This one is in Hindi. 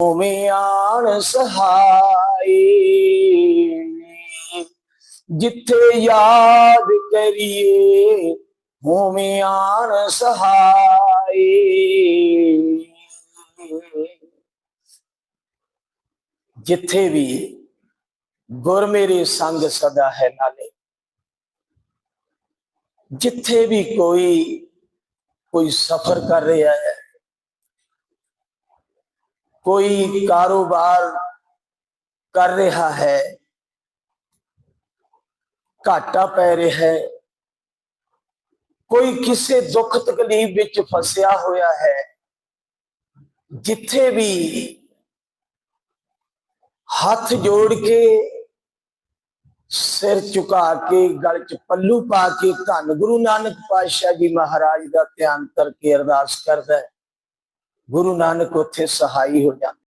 ਉਵੇਂ ਆਣ ਸਹਾਈ ਜਿੱਥੇ ਯਾਦ ਕਰੀਏ ਹੋਵੇਂ ਆਣ ਸਹਾਈ ਜਿੱਥੇ ਵੀ ਗੁਰ ਮੇਰੇ ਸੰਗ ਸਦਾ ਹੈ ਨਾਲੇ ਜਿੱਥੇ ਵੀ ਕੋਈ ਕੋਈ ਸਫਰ ਕਰ ਰਿਹਾ ਹੈ कोई कारोबार कर रहा है घाटा पै रहा है, कोई किसी दुख तकलीफ़ विच फसया होया है, जिथे भी हथ जोड़ के, सिर चुका के, गल च पलू पा के धन गुरु नानक पातशाह जी महाराज का ध्यान करके अरदास करता है। गुरु नानक उथे सहाई हो जाते